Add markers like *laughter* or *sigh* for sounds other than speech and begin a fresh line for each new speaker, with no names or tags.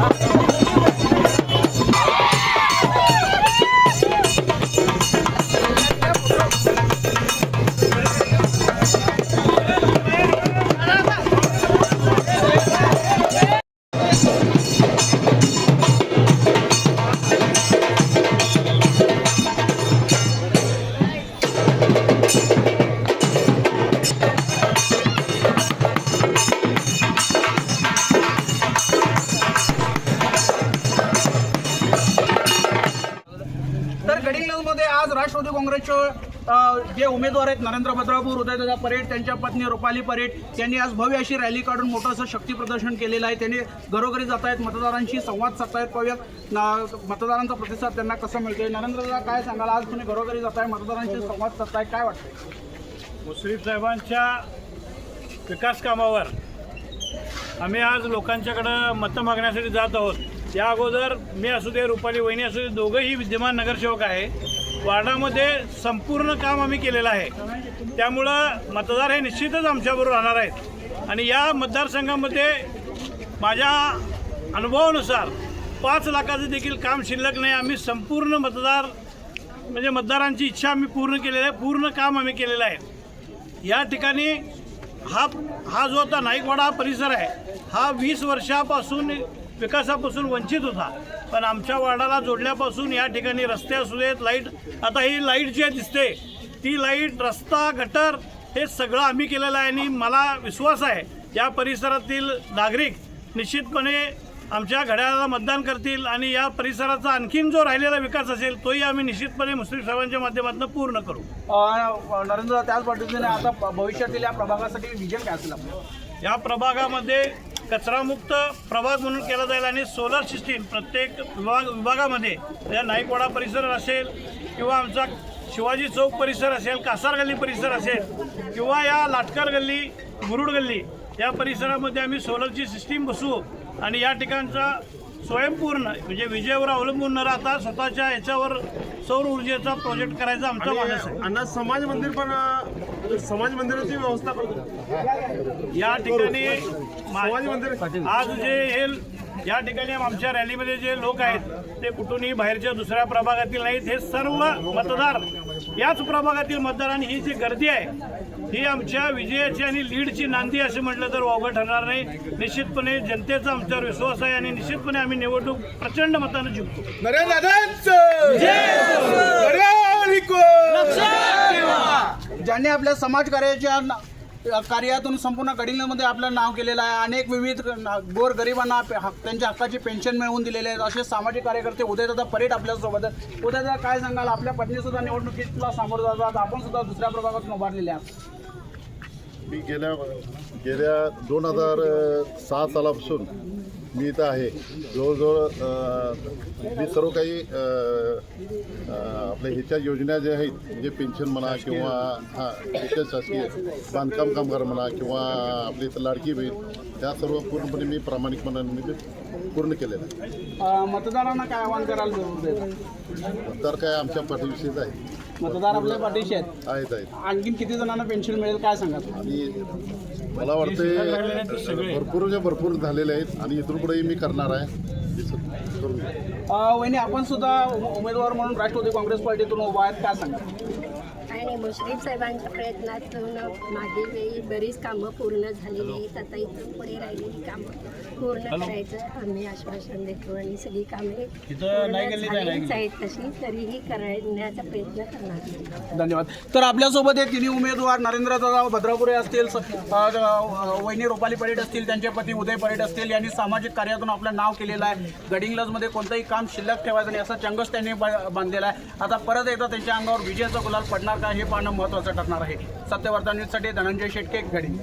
Thank *laughs* you. आज राष्ट्रवादी काँग्रेसचे जे उमेदवार आहेत नरेंद्र भद्रापूर उदयदादा परेड त्यांच्या पत्नी रुपाली परेड यांनी आज भव्य अशी रॅली काढून मोठं असं शक्ती प्रदर्शन केलेलं आहे. त्यांनी घरोघरी जात आहेत मतदारांशी संवाद साधतायत पाहूयात मतदारांचा प्रतिसाद त्यांना कसा मिळतोय. नरेंद्रदा काय सांगाल? आज तुम्ही घरोघरी जाताय मतदारांशी संवाद साधताय काय वाटतंय?
मुश्रीफ साहेबांच्या विकास कामावर आम्ही आज लोकांच्याकडं मतं मागण्यासाठी जात आहोत. या अगोदर मी असू दे रुपाली वहिनी असू दे दोघंही विद्यमान नगरसेवक आहे. वार्डामध्ये संपूर्ण काम आम्ही केलेलं आहे. त्यामुळं मतदार हे निश्चितच आमच्याबरोबर राहणार आहेत. आणि या मतदारसंघामध्ये माझ्या अनुभवानुसार पाच लाखाचं देखील काम शिल्लक नाही. आम्ही संपूर्ण मतदार म्हणजे मतदारांची इच्छा आम्ही पूर्ण केलेली आहे. पूर्ण काम आम्ही केलेलं आहे. या ठिकाणी हा हा जो आता नाईकवाडा हा परिसर आहे हा वीस वर्षापासून विकासापासून वंचित होता. पण आमच्या वार्डाला जोडल्यापासून या ठिकाणी रस्ते असू देत लाइट आता ही लाइट जी आहे दिसते ती लाइट रस्ता गटर हे सगळं आम्ही केलेलं आहे आणि मला विश्वास आहे या परिसरातील नागरिक निश्चितपणे आमच्या घड्याळाला मतदान करतील आणि या परिसराचा आणखीन जो राहिलेला विकास असेल तोही आम्ही निश्चितपणे मुस्लिम साहेबांच्या माध्यमातून पूर्ण करू.
नरेंद्र त्याच पद्धतीने आता भविष्यातील या प्रभागासाठी विजन काय असेल आपल्याला
या प्रभागामध्ये कचरामुक्त प्रभाग म्हणून केला जाईल आणि सोलर सिस्टीम प्रत्येक विभाग विभागामध्ये या नाईकवाडा परिसर असेल किंवा आमचा शिवाजी चौक परिसर असेल कासार गल्ली परिसर असेल किंवा या लाटकर गल्ली मुरुड गल्ली या परिसरामध्ये आम्ही सोलरची सिस्टीम बसवू आणि या ठिकाणचा स्वयंपूर्ण म्हणजे विजेवर अवलंबून न राहता स्वतःच्या याच्यावर सौर ऊर्जेचा प्रोजेक्ट करायचा आमचा मानस आहे
अण्णा समाज मंदिर पण अं, समाज मंदिराची व्यवस्था करतो.
या ठिकाणी
समाज मंदिर
आज जे हे या ठिकाणी आमच्या रॅलीमध्ये जे लोक आहेत ते कुठूनही बाहेरच्या दुसऱ्या प्रभागातील नाहीत. हे सर्व मतदार याच प्रभागातील मतदार आणि ही जी गर्दी आहे ही आमच्या विजयाची आणि लीडची नांदी असं म्हटलं तर वावगं ठरणार नाही. निश्चितपणे जनतेचा आमच्यावर विश्वास आहे आणि निश्चितपणे आम्ही निवडणूक प्रचंड मतानं जिंकतो.
ज्यांनी आपल्या समाजकार्याच्या न- कार्यातून संपूर्ण गडिंगमध्ये आपलं नाव केलेलं आहे. अनेक विविध गोर गरिबांना त्यांच्या हक्काची पेन्शन मिळवून दिलेले आहेत. असे सामाजिक कार्यकर्ते उदयदादा परेड आपल्यासोबत उदयदादा काय सांगाल? आपल्या पत्नी सुद्धा निवडणुकीला सामोरं जातात. आपण सुद्धा दुसऱ्या प्रभागातून उभारलेले आहात.
मी गेल्या गेल्या दोन हजार सहा सालापासून मी इथं आहे. जवळजवळ मी सर्व काही आपल्या ह्याच्या योजना ज्या आहेत म्हणजे पेन्शन म्हणा किंवा हां ह्याच्या शासकीय बांधकाम कामगार म्हणा किंवा आपली इथं लाडकी बहीण त्या सर्व पूर्णपणे मी प्रामाणिकपणाने मी ते पूर्ण केलेलं आहे.
मतदारांना काय आवाहन कराल उदयदादा?
तर काय आमच्या पाठीविषयीच आहे.
मतदार आपल्या पाठीशी आहेत.
आहेत आहेत.
आणखीन किती जणांना पेन्शन मिळेल काय
आणि मला वाटते भरपूर जे भरपूर झालेले आहेत आणि इथून पुढेही मी करणार आहे. सग-
वहिनी आपण सुद्धा उम- उमेदवार म्हणून राष्ट्रवादी काँग्रेस पार्टीतून उभा आहेत. काय सांगाल?
आणि मुश्रीफ साहेबांच्या प्रयत्नातून मागील वेळी बरीच कामं पूर्ण झालेली आहेत. आता इथून पुढे राहिलेली कामं पूर्ण करायचं आम्ही आश्वासन देतो आणि सगळी कामे झालीच आहेत तशी तरीही करण्याचा प्रयत्न करणार
धन्यवाद. तर आपल्यासोबत हे तिन्ही उमेदवार नरेंद्रदादा भद्रापुरे असतील वहिनी रुपाली परेड असतील त्यांचे पती उदय परेड असतील यांनी सामाजिक कार्यातून आपलं नाव केलेलं आहे. गडिंग्लजमध्ये कोणतंही काम शिल्लक ठेवायचं नाही असा चंगस त्यांनी बांधलेला आहे. आता परत एकदा त्यांच्या अंगावर विजयाचा गुलाल पडणार का हे पाहणं महत्त्वाचं ठरणार आहे. सत्यवर्धन न्यूजसाठी धनंजय शेटके गडिंग.